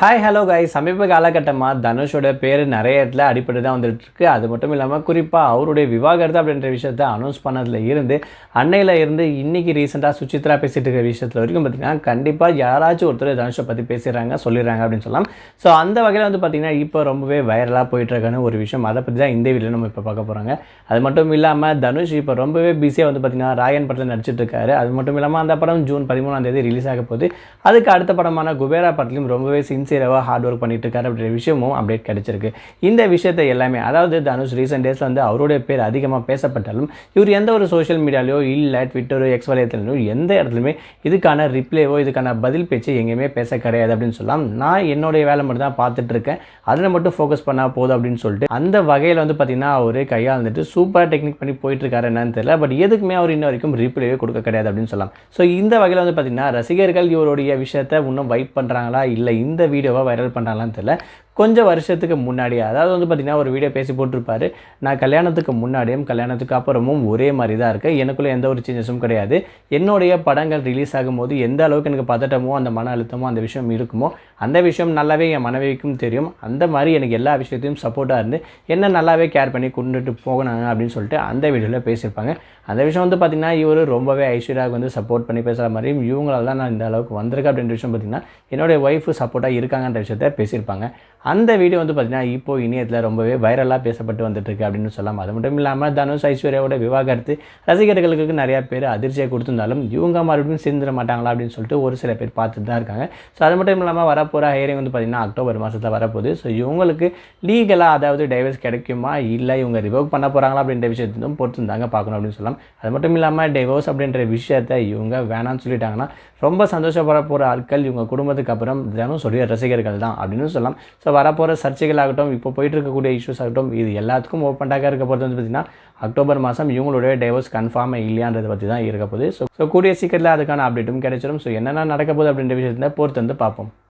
Hi hello காய் சமீப காலகட்டமாக தனுஷோட பேர் நிறைய இடத்துல அடிப்படை தான் வந்துட்டுருக்கு. அது மட்டும் இல்லாமல் குறிப்பாக அவருடைய விவாகரத்து அப்படின்ற விஷயத்த அனௌன்ஸ் பண்ணதில் இருந்து அன்னையில் இருந்து இன்றைக்கி ரீசெண்டாக சுச்சித்ரா பேசிகிட்டு இருக்க விஷயத்தில் வரைக்கும் பார்த்திங்கன்னா கண்டிப்பாக யாராச்சும் ஒருத்தர் தனுஷை பற்றி பேசுகிறாங்க சொல்லிடுறாங்க அப்படின்னு சொல்லலாம். ஸோ அந்த வகையில் வந்து பார்த்தீங்கன்னா இப்போ ரொம்பவே வைரலாக போயிட்டு ஒரு விஷயம். அதை பற்றி தான் இந்த வீடியோ நம்ம இப்போ பார்க்க போகிறாங்க அது மட்டும் இல்லாமல் தனுஷ் இப்போ ரொம்பவே பிஸியாக வந்து பார்த்தீங்கன்னா ராயன் படத்தில் நடிச்சிட்டு இருக்காரு. அது மட்டும் இல்லாமல் அந்த படம் ஜூன் பதிமூணாம் தேதி ரிலீஸ் ஆக போகுது. அதுக்கு அடுத்த படமான குபேரா படத்துலையும் ரொம்பவே சின்ஸ் சின்சியராக ஹார்ட் ஒர்க் பண்ணிட்டு இருக்காரு அப்படின்ற விஷயமும் அப்டேட் கிடைச்சிருக்கு. இந்த விஷயத்தை எல்லாமே அதாவது தனுஷ் ரீசெண்ட் டேஸில் வந்து அவருடைய பேர் அதிகமாக பேசப்பட்டாலும் இவர் எந்த ஒரு சோஷியல் மீடியாலையோ இல்லை ட்விட்டரோ எக்ஸ் வலையத்திலையோ எந்த இடத்துலையுமே இதுக்கான ரிப்ளேவோ இதுக்கான பதில் பேச்சு எங்கேயுமே பேச கிடையாது அப்படின்னு சொல்லலாம். நான் என்னுடைய வேலை மட்டும் தான் பார்த்துட்டு இருக்கேன் அதில் மட்டும் ஃபோக்கஸ் பண்ணால் போதும் அப்படின்னு சொல்லிட்டு அந்த வகையில் வந்து பார்த்தீங்கன்னா அவர் கையாளுந்துட்டு சூப்பராக டெக்னிக் பண்ணி போயிட்டு இருக்காரு என்னன்னு தெரியல. பட் எதுக்குமே அவர் இன்ன வரைக்கும் ரிப்ளேவே கொடுக்க கிடையாது அப்படின்னு சொல்லலாம். ஸோ இந்த வகையில் வந்து பார்த்திங்கன்னா ரசிகர்கள் இவருடைய விஷயத்தை இன்னும் வைப் பண்ணுறாங்களா இல்லை இந்த வீடியோவாக வைரல் பண்ணுறாங்களான்னு தெரியல. கொஞ்சம் வருஷத்துக்கு முன்னாடி அதாவது வந்து பார்த்திங்கன்னா ஒரு வீடியோ பேசி போட்டிருப்பாரு. நான் கல்யாணத்துக்கு முன்னாடியும் கல்யாணத்துக்கு அப்புறமும் ஒரே மாதிரி தான் இருக்கேன் எனக்குள்ளே எந்த ஒரு சேஞ்சஸும் கிடையாது. என்னுடைய படங்கள் ரிலீஸ் ஆகும்போது எந்த அளவுக்கு எனக்கு பதட்டமோ அந்த மன அழுத்தமோ அந்த விஷயம் இருக்குமோ அந்த விஷயம் நல்லாவே என் மனைவிக்கும் தெரியும். அந்த மாதிரி எனக்கு எல்லா விஷயத்தையும் சப்போர்ட்டாக இருந்து என்ன நல்லாவே கேர் பண்ணி கொண்டுட்டு போகணாங்க அப்படின்னு சொல்லிட்டு அந்த வீடியோவில் பேசியிருப்பாங்க. அந்த விஷயம் வந்து பார்த்திங்கன்னா இவர் ரொம்பவே ஐஸ்வர்யாவுக்கு வந்து சப்போர்ட் பண்ணி பேசுகிற மாதிரியும் இவங்களால தான் நான் இந்த அளவுக்கு வந்திருக்கேன் அப்படின்ற விஷயம் பார்த்திங்கன்னா என்னுடைய ஒய்ஃபு சப்போர்ட்டாக இருக்காங்கன்ற விஷயத்த பேசியிருப்பாங்க. அந்த வீடியோ வந்து பார்த்திங்கன்னா இப்போது இணையத்தில் ரொம்பவே வைரலாக பேசப்பட்டு வந்துட்டுருக்கு அப்படின்னு சொல்லலாம். அது மட்டும் இல்லாமல் தனுஷ் ஐஸ்வர்யாவோட விவாகரத்து ரசிகர்களுக்கு நிறையா பேர் அதிர்ச்சியை கொடுத்துருந்தாலும் இவங்க மறுபடியும் சேர்ந்துட மாட்டாங்களா அப்படின்னு சொல்லிட்டு ஒரு சில பேர் பார்த்துட்டு தான் இருக்காங்க. ஸோ அது மட்டும் இல்லாமல் வரப்போகிற ஹேரிங் வந்து பார்த்திங்கன்னா அக்டோபர் மாதத்தில் வரப்போகுது. ஸோ இவங்களுக்கு லீகலாக அதாவது டைவர்ஸ் கிடைக்குமா? இல்லை இவங்க ரிவோக் பண்ண போகிறாங்களா அப்படின்ற விஷயத்தையும் பொறுத்து தாங்க பார்க்கணும் அப்படின்னு சொல்லலாம். அது மட்டும் இல்லாமல் டைவோர்ஸ் அப்படின்ற விஷயத்தை இவங்க வேணாம்னு சொல்லிட்டாங்கன்னா ரொம்ப சந்தோஷப்பட போகிற ஆட்கள் இவங்க குடும்பத்துக்கு அப்புறம் தினம் சொல்லிய ரசிகர்கள் தான் அப்படின்னு சொல்லலாம். ஸோ வரப்போகிற சர்ச்சைகள் ஆகட்டும் இப்போ போயிட்டு இருக்கக்கூடிய இஷ்யூஸ் ஆகட்டும் இது எல்லாத்துக்கும் ஓப்பன்டாக இருக்க போகிறது வந்து பார்த்திங்கன்னா அக்டோபர் மாதம் இவங்களுடைய டைவர்ஸ் கன்ஃபார்மாக இல்லையான்றதை பற்றி தான் இருக்க போகுது. ஸோ ஸோ கூடிய சீக்கிரத்தில் அதுக்கான அப்டேட்டும் கிடைச்சிடும் ஸோ என்னென்ன நடக்க போகுது அப்படின்ற விஷயத்தை பொறுத்து வந்து பார்ப்போம்.